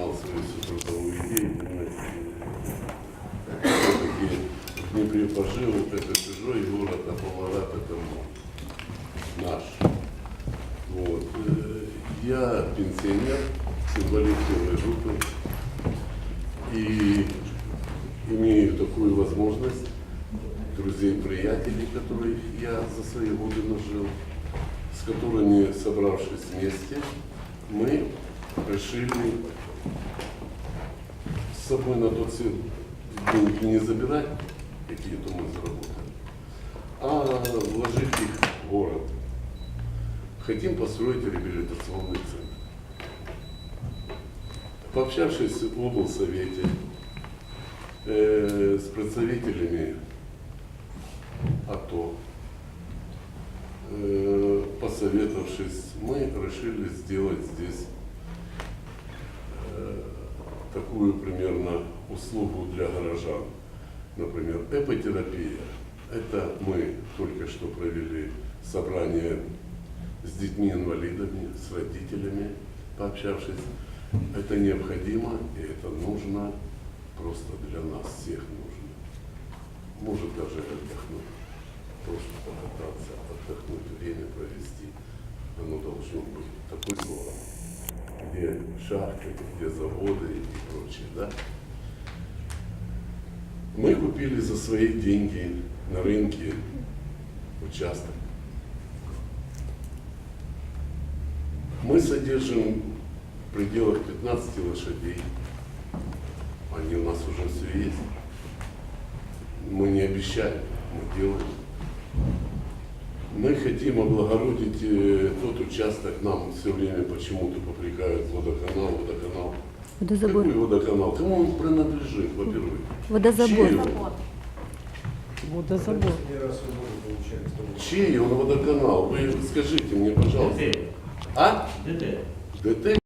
начинал свою всю трудовую деятельность. Все-таки в Днепре пожил, это чужой город, а Павлоград это наш. Вот. Я пенсионер, инвалид первой группы. И имею такую возможность друзей, приятелей, которых я за свои годы нажил, с которыми, собравшись вместе, мы решили с собой на тот свет деньги не забирать, какие-то мы заработали, а вложить их в город. Хотим построить реабилитационный центр. Пообщавшись в облсовете э, с представителями АТО, э, посоветовавшись, мы решили сделать здесь такую примерно услугу для горожан. Например, эпотерапия. Это мы только что провели собрание с детьми-инвалидами, с родителями, пообщавшись. Это необходимо и это нужно просто для нас всех нужно. Может даже отдохнуть, просто покататься, отдохнуть, время провести. Оно должно быть шахты, где заводы и прочее, да? Мы купили за свои деньги на рынке участок. Мы содержим в пределах 15 лошадей. Они у нас уже все есть. Мы не обещаем, мы делаем. Мы хотим облагородить э, тот участок, нам все время почему-то попрекают водоканал, водоканал. Водозабор. Какой водоканал? Кому он принадлежит, во-первых? Водозабор. Чей он? Водозабор. Чей он водоканал? Вы скажите мне, пожалуйста. А? ДТ. ДТ?